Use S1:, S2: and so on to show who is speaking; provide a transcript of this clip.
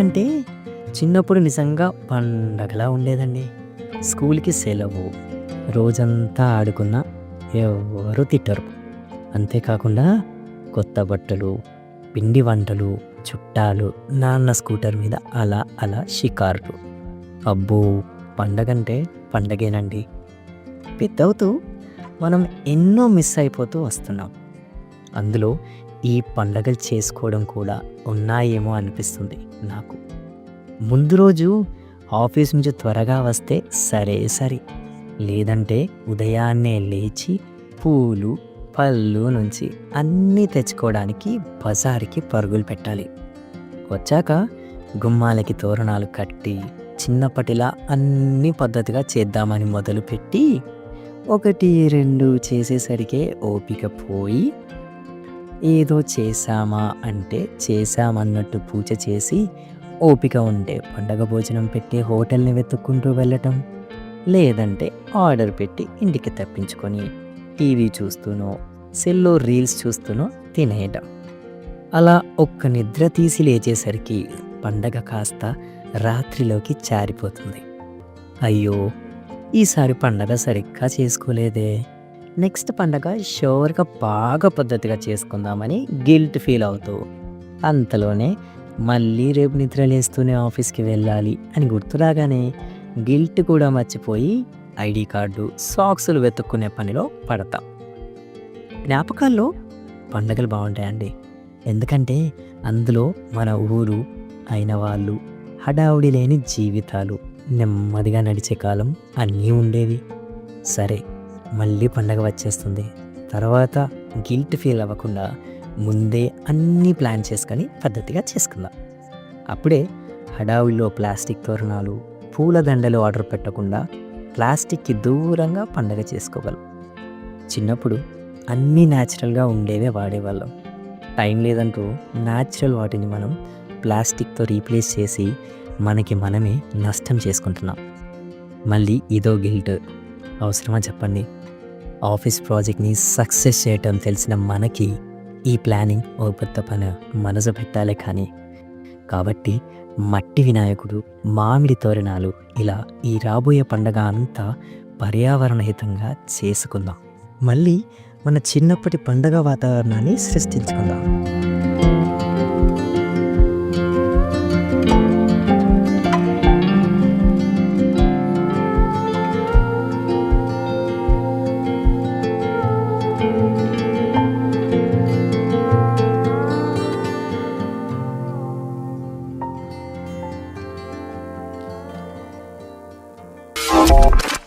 S1: చిన్నప్పుడు నిజంగా పండగలా ఉండేదండి. స్కూల్కి సెలవు రోజంతా ఆడుకున్న ఎవరు తిట్టరు. అంతేకాకుండా కొత్త బట్టలు పిండి వంటలు చుట్టాలు నాన్న స్కూటర్ మీద అలా అలా షికార్లు. అబ్బో! పండగంటే పండగేనండి. పెద్దవుతూ మనం ఎన్నో మిస్ అయిపోతూ వస్తున్నాం. అందులో ఈ పండగలు చేసుకోవడం కూడా ఉన్నాయేమో అనిపిస్తుంది నాకు. ముందు రోజు ఆఫీస్ నుంచి త్వరగా వస్తే సరే సరే. లేదంటే ఉదయాన్నే లేచి పూలు పళ్ళు నుంచి అన్నీ తెచ్చుకోవడానికి బజార్కి పరుగులు పెట్టాలి. వచ్చాక గుమ్మాలకి తోరణాలు కట్టి చిన్నప్పటిలా అన్ని పద్ధతిగా చేద్దామని మొదలుపెట్టి ఒకటి రెండు చేసేసరికే ఓపిక పోయి ఏదో చేశామా అంటే చేశామన్నట్టు పూజ చేసి ఓపిక ఉంటే పండగ భోజనం పెట్టి హోటల్ని వెతుక్కుంటూ వెళ్ళటం లేదంటే ఆర్డర్ పెట్టి ఇంటికి తప్పించుకొని టీవీ చూస్తూనో సెల్లో రీల్స్ చూస్తూనో తినేయటం. అలా ఒక్క నిద్ర తీసి లేచేసరికి పండగ కాస్త రాత్రిలోకి జారిపోతుంది అయ్యో ఈసారి పండగ సరిగ్గా చేసుకోలేదే. నెక్స్ట్ పండగ షోర్గా బాగా పద్ధతిగా చేసుకుందామని గిల్ట్ ఫీల్ అవుతూ అంతలోనే మళ్ళీ రేపు నిద్ర లేస్తూనే ఆఫీస్కి వెళ్ళాలి అని గుర్తురాగానే గిల్ట్ కూడా మర్చిపోయి ఐడి కార్డు సాక్సులు వెతుక్కునే పనిలో పడతాం. జ్ఞాపకాల్లో పండగలు బాగుంటాయండి. ఎందుకంటే అందులో మన ఊరు అయిన వాళ్ళు హడావుడి లేని జీవితాలు నెమ్మదిగా నడిచే కాలం అన్నీ ఉండేవి. సరే మళ్ళీ పండగ వచ్చేస్తుంది. తర్వాత గిల్ట్ ఫీల్ అవ్వకుండా ముందే అన్నీ ప్లాన్ చేసుకొని పద్ధతిగా చేసుకుందాం. అప్పుడే హడావిలో ప్లాస్టిక్ తోరణాలు పూలదండలు ఆర్డర్ పెట్టకుండా ప్లాస్టిక్కి దూరంగా పండగ చేసుకోగలం. చిన్నప్పుడు అన్నీ న్యాచురల్గా ఉండేవే వాడేవాళ్ళం. టైం లేదంటూ న్యాచురల్ వాటిని మనం ప్లాస్టిక్తో రీప్లేస్ చేసి మనకి మనమే నష్టం చేసుకుంటున్నాం. మళ్ళీ ఇదో గిల్ట్. అవసరమా చెప్పండి? ఆఫీస్ ప్రాజెక్ట్ని సక్సెస్ చేయటం తెలిసిన మనకి ఈ ప్లానింగ్ ఓ పెద్ద పని మనసు పెట్టాలి కానీ. కాబట్టి మట్టి వినాయకుడు మామిడి తోరణాలు ఇలా ఈ రాబోయే పండగ అంతా పర్యావరణహితంగా చేసుకుందాం. మళ్ళీ మన చిన్నప్పటి పండగ వాతావరణాన్ని సృష్టించుకుందాం. って